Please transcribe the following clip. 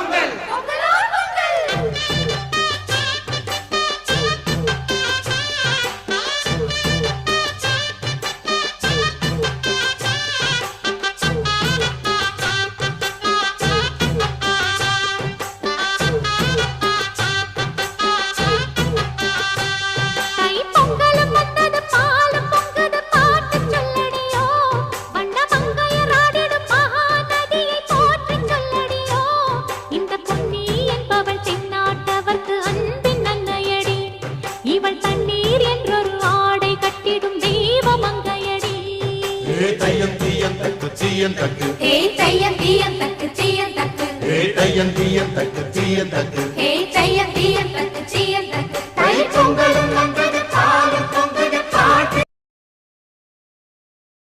பொங்கல். இவள் தண்ணீர் என்றொரு ஆடை கட்டிடும் தெய்வ மங்கையடி. ஏ தையம் தீயம் தக்கு சீயம் தக்கு. ஏ தையம் தீயம் தக்கு சீயம் தக்கு. ஏ தையம் தீயம் தக்கு சீயம் தக்கு. ஏ